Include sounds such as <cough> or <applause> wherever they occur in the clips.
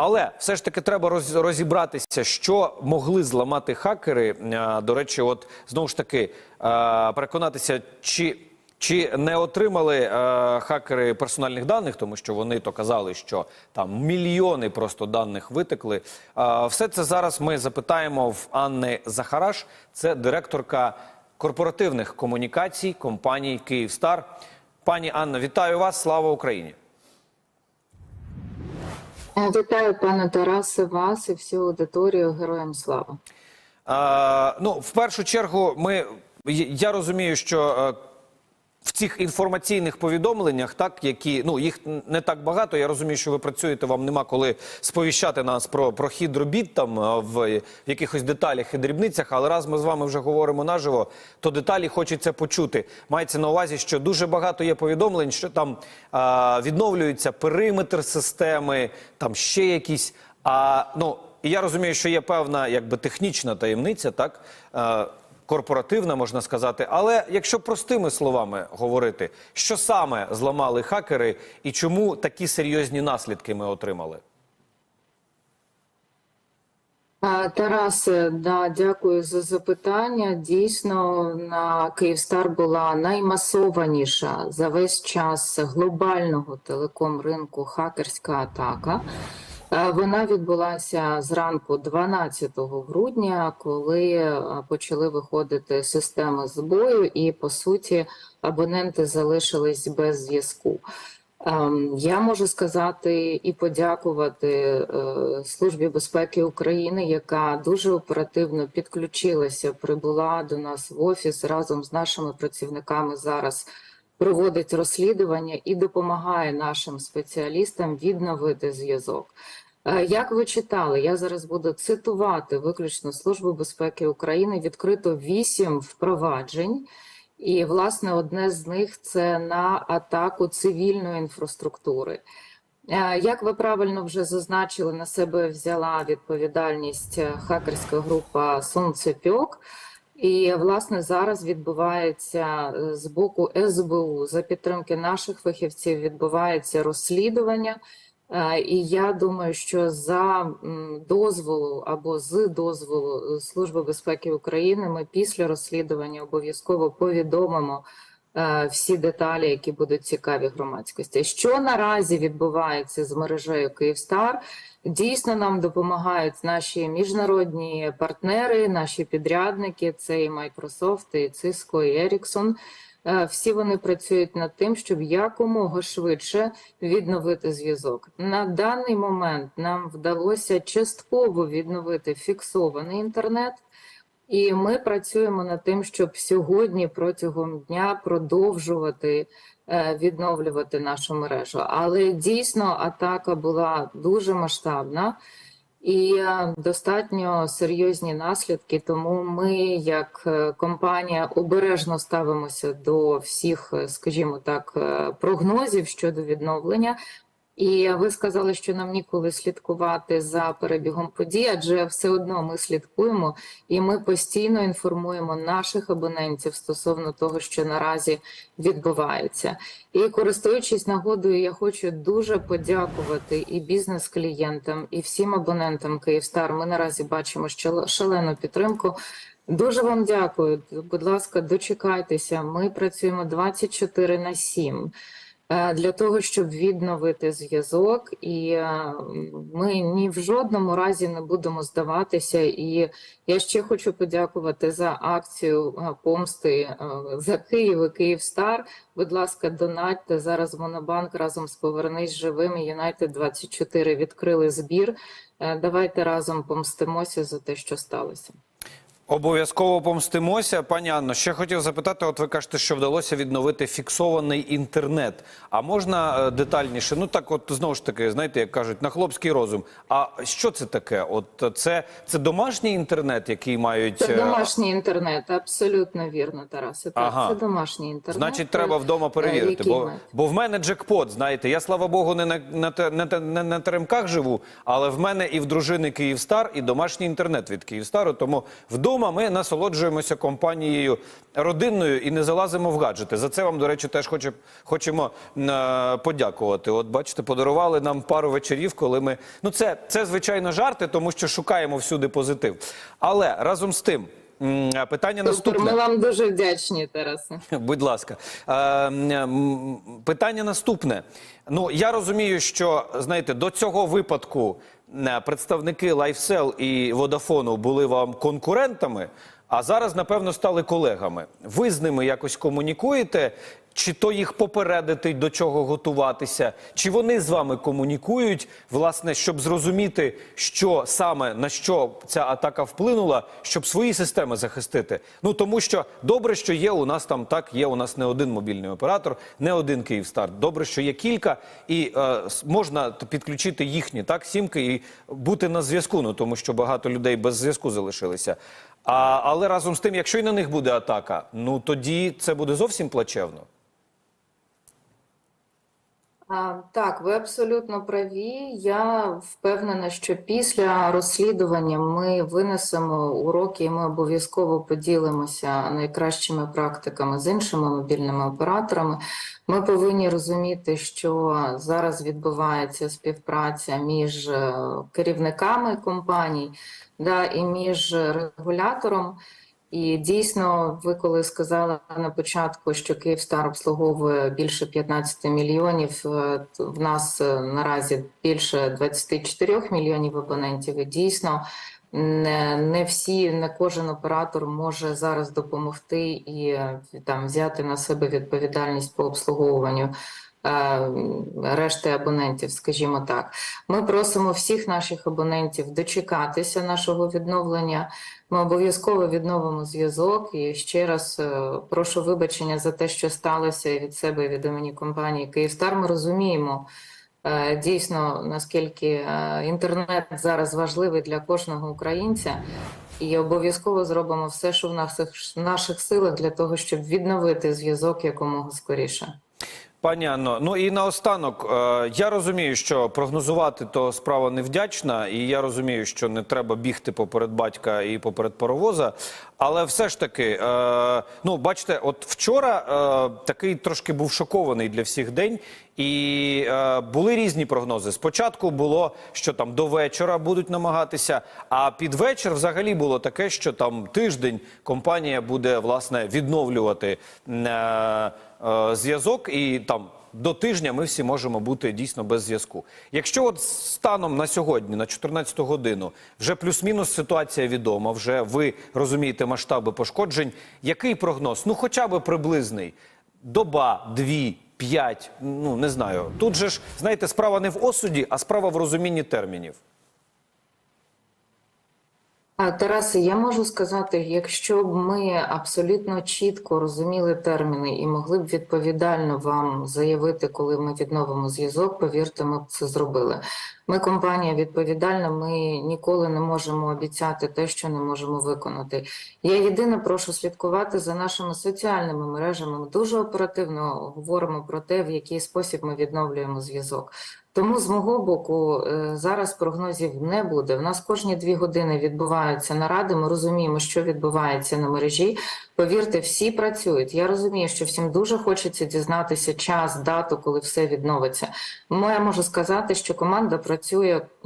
Але все ж таки треба роз- розібратися, що могли зламати хакери. Е, До речі, от знову ж таки е, переконатися, чи. Чи не отримали е, хакери персональних даних, тому що вони то казали, що там мільйони просто даних витекли. Все це зараз ми запитаємо в Анни Захараш, це директорка корпоративних комунікацій компанії Київстар. Пані Анна, вітаю вас! Слава Україні! Вітаю, пане Тарасе, вас і всю аудиторію. Героям слава. Е, ну, в першу чергу, ми я розумію, що е, в цих інформаційних повідомленнях, так які ну їх не так багато. Я розумію, що ви працюєте. Вам нема коли сповіщати нас про, про хід робіт там в якихось деталях і дрібницях. Але раз ми з вами вже говоримо наживо, то деталі хочеться почути. Мається на увазі, що дуже багато є повідомлень, що там е, відновлюється периметр системи, там ще якісь. А ну і я розумію, що є певна якби технічна таємниця, так. Е, корпоративна, можна сказати. Але якщо простими словами говорити, що саме зламали хакери і чому такі серйозні наслідки ми отримали? Тарасе, да, дякую за запитання. Дійсно, на Київстар була наймасованіша за весь час глобального телеком ринку хакерська атака. Е, Вона відбулася зранку 12 грудня, коли е, почали виходити системи збою, і по суті абоненти залишились без зв'язку. Ем, Я можу сказати і подякувати е, Службі безпеки України, яка дуже оперативно підключилася, прибула до нас в офіс разом з нашими працівниками зараз. Проводить розслідування і допомагає нашим спеціалістам відновити зв'язок. Е, Як ви читали, я зараз буду цитувати виключно Службу безпеки України. Відкрито вісім впроваджень. І, власне, одне з них це на атаку цивільної інфраструктури. Е, Як ви правильно вже зазначили, на себе взяла відповідальність е, хакерська група Сонцепьок. І, власне, зараз відбувається е, з боку СБУ за підтримки наших фахівців відбувається розслідування. Е, І я думаю, що за дозволу або з дозволу Служби безпеки України ми після розслідування обов'язково повідомимо всі деталі, які будуть цікаві громадськості. Що наразі відбувається з мережею Київстар? Дійсно, нам допомагають наші міжнародні партнери, наші підрядники. Це і Microsoft, і Cisco, і Ericsson. Е, Всі вони працюють над тим, щоб якомога швидше відновити зв'язок. На даний момент нам вдалося частково відновити фіксований інтернет, і ми працюємо над тим, щоб сьогодні протягом дня продовжувати е, відновлювати нашу мережу. Але дійсно атака була дуже масштабна. І е, достатньо серйозні наслідки, тому ми, як е, компанія, обережно ставимося до всіх, скажімо так, прогнозів щодо відновлення. І ви сказали, що нам ніколи слідкувати за перебігом подій, адже все одно ми слідкуємо і ми постійно інформуємо наших абонентів стосовно того, що наразі відбувається. І користуючись нагодою, я хочу дуже подякувати і бізнес-клієнтам, і всім абонентам Київстар. Ми наразі бачимо шалену підтримку. Дуже вам дякую. Будь ласка, дочекайтеся. Ми працюємо 24 на 7 е, для того, щоб відновити зв'язок, і е, ми ні в жодному разі не будемо здаватися. І я ще хочу подякувати за акцію е, помсти е, за Київ і Київстар. Будь ласка, донатьте зараз. Монобанк разом з Повернись живим і Юнайтед 24 відкрили збір. Е, Давайте разом помстимося за те, що сталося. Обов'язково помстимося. Пані Анно, ще хотів запитати: от ви кажете, що вдалося відновити фіксований інтернет. А можна е, детальніше? Ну так, от знову ж таки, знаєте, як кажуть, на хлопський розум. А що це таке? От це, це домашній інтернет, який мають. Це е, домашній інтернет, абсолютно вірно, Тарасе. Так, Ага. це домашній інтернет. Значить, треба вдома е, перевірити, бо, ми- бо в мене джекпот, знаєте, я слава Богу, не на, на, на, не на теремках живу, але в мене і в дружини Київстар, і домашній інтернет від Київстару. Тому вдома вдома ми насолоджуємося компанією родинною і не залазимо в гаджети. За це вам, до речі, теж хоче, хочемо е, подякувати. От бачите, подарували нам пару вечорів, коли ми. Ну, це, це звичайно жарти, тому що шукаємо всюди позитив. Але разом з тим, питання наступне. ми вам дуже вдячні, Тарасе. <laughs> Будь ласка, Е, питання наступне. Ну я розумію, що знаєте, до цього випадку представники Лайфсел і Водафону були вам конкурентами, а зараз, напевно, стали колегами. Ви з ними якось комунікуєте? Чи то їх попередити, до чого готуватися? Чи вони з вами комунікують, власне, щоб зрозуміти, що саме на що ця атака вплинула, щоб свої системи захистити? Ну тому що добре, що є у нас там так, є у нас не один мобільний оператор, не один Київстар. Добре, що є кілька, і е, можна підключити їхні так сімки і бути на зв'язку. Ну тому що багато людей без зв'язку залишилися. А, але разом з тим, якщо і на них буде атака, ну тоді це буде зовсім плачевно. Так, ви абсолютно праві. Я впевнена, що після розслідування ми винесемо уроки, і ми обов'язково поділимося найкращими практиками з іншими мобільними операторами. Ми повинні розуміти, що зараз відбувається співпраця між е, керівниками компаній, да, і між регулятором. І дійсно, ви коли сказали на початку, що Київстар обслуговує більше 15 мільйонів, е, в нас е, наразі більше 24 мільйонів абонентів. І дійсно не, не всі, не кожен оператор може зараз допомогти і е, там взяти на себе відповідальність по обслуговуванню. Е, Решти абонентів, скажімо так, ми просимо всіх наших абонентів дочекатися нашого відновлення. Ми обов'язково відновимо зв'язок. І ще раз е, прошу вибачення за те, що сталося від себе від імені компанії Київстар. Ми розуміємо е, дійсно наскільки інтернет зараз важливий для кожного українця. І обов'язково зробимо все, що в наших, наших силах для того, щоб відновити зв'язок якомога скоріше. Пані Анно, ну і наостанок, е, я розумію, що прогнозувати то справа невдячна, і я розумію, що не треба бігти поперед батька і поперед паровоза. Але все ж таки, е, ну бачите, от вчора е, такий трошки був шокований для всіх день, і були різні прогнози. Спочатку було, що там до вечора будуть намагатися, а під вечір взагалі було таке, що там тиждень компанія буде власне відновлювати. Е, зв'язок, і там до тижня ми всі можемо бути дійсно без зв'язку. Якщо от станом на сьогодні, на 14 годину, вже плюс-мінус ситуація відома, вже ви розумієте масштаби пошкоджень. Який прогноз? Ну, хоча б приблизний. Доба, дві, п'ять, ну не знаю. Тут же ж, знаєте, справа не в осуді, а справа в розумінні термінів. Тарасе, я можу сказати, якщо б ми абсолютно чітко розуміли терміни і могли б відповідально вам заявити, коли ми відновимо зв'язок, повірте, ми б це зробили. Ми компанія відповідальна, ми ніколи не можемо обіцяти те, що не можемо виконати. Я єдине прошу слідкувати за нашими соціальними мережами. Ми дуже оперативно говоримо про те, в який спосіб ми відновлюємо зв'язок. Тому з мого боку е, зараз прогнозів не буде. В нас кожні дві години відбуваються наради. Ми розуміємо, що відбувається на мережі. Повірте, всі працюють. Я розумію, що всім дуже хочеться дізнатися час, дату, коли все відновиться. Ну, я можу сказати, що команда працює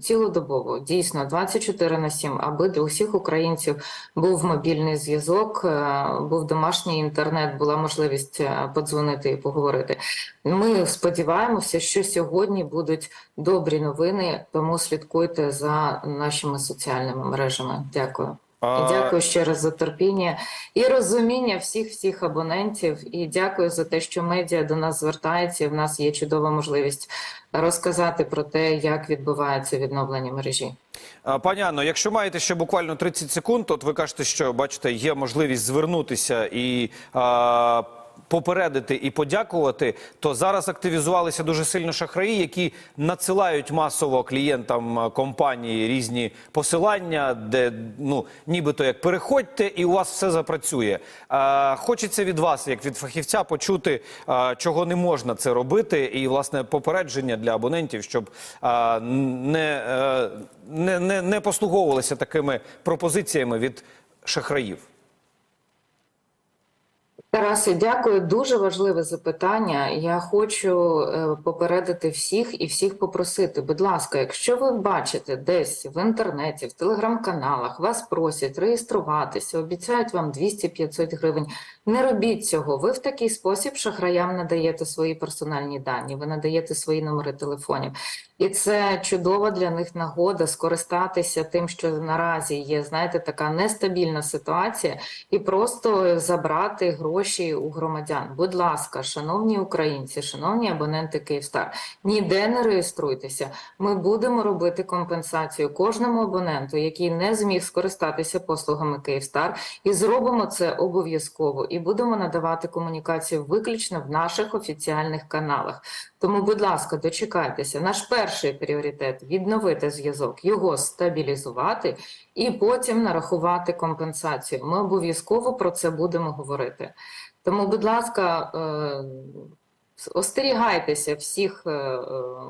цілодобово, дійсно 24 на 7, аби для усіх українців був мобільний зв'язок, е, був домашній інтернет, була можливість е, подзвонити і поговорити. Ми сподіваємося, що сьогодні будуть добрі новини, тому слідкуйте за нашими соціальними мережами. Дякую. А, дякую ще раз за терпіння і розуміння всіх всіх абонентів. І дякую за те, що медіа до нас звертається. і В нас є чудова можливість розказати про те, як відбувається відновлення мережі. Пані Анно, якщо маєте ще буквально 30 секунд, от ви кажете, що бачите, є можливість звернутися і а, попередити і подякувати, то зараз активізувалися дуже сильно шахраї, які надсилають масово клієнтам компанії різні посилання, де ну нібито як переходьте, і у вас все запрацює. А, хочеться від вас, як від фахівця, почути, а, чого не можна це робити, і власне попередження для абонентів, щоб а, не, е, не, не, не послуговувалися такими пропозиціями від шахраїв? Тарасе, дякую. Дуже важливе запитання. Я хочу е, попередити всіх і всіх попросити. Будь ласка, якщо ви бачите десь в інтернеті, в телеграм-каналах, вас просять реєструватися, обіцяють вам 200-500 гривень. Не робіть цього. Ви в такий спосіб шахраям надаєте свої персональні дані, ви надаєте свої номери телефонів. І це чудова для них нагода скористатися тим, що наразі є, знаєте, така нестабільна ситуація, і просто забрати гроші у громадян. Будь ласка, шановні українці, шановні абоненти Київстар, ніде не реєструйтеся. Ми будемо робити компенсацію кожному абоненту, який не зміг скористатися послугами Київстар, і зробимо це обов'язково. І будемо надавати комунікацію виключно в наших офіціальних каналах. Тому, будь ласка, дочекайтеся. Наш перший пріоритет відновити зв'язок, його стабілізувати і потім нарахувати компенсацію. Ми обов'язково про це будемо говорити. Тому, будь ласка, е, остерігайтеся всіх е,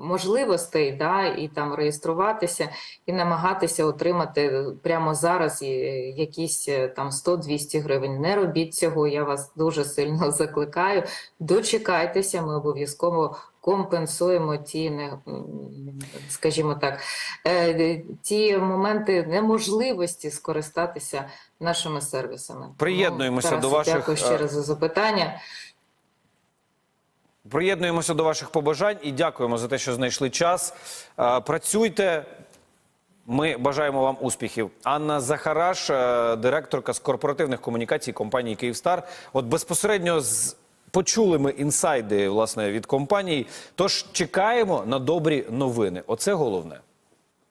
можливостей, да, і там реєструватися, і намагатися отримати прямо зараз якісь е, там 100-200 гривень. Не робіть цього, я вас дуже сильно <laughs> закликаю. Дочекайтеся, ми обов'язково компенсуємо ті, скажімо так, ті моменти неможливості скористатися нашими сервісами. Приєднуємося Тому, до ваших, Дякую ще е, раз за запитання. Приєднуємося до ваших побажань і дякуємо за те, що знайшли час. Е, Працюйте. Ми бажаємо вам успіхів. Анна Захараш, е, директорка з корпоративних комунікацій компанії Київстар. От безпосередньо з почули ми інсайди власне від компанії. Тож чекаємо на добрі новини. Оце головне.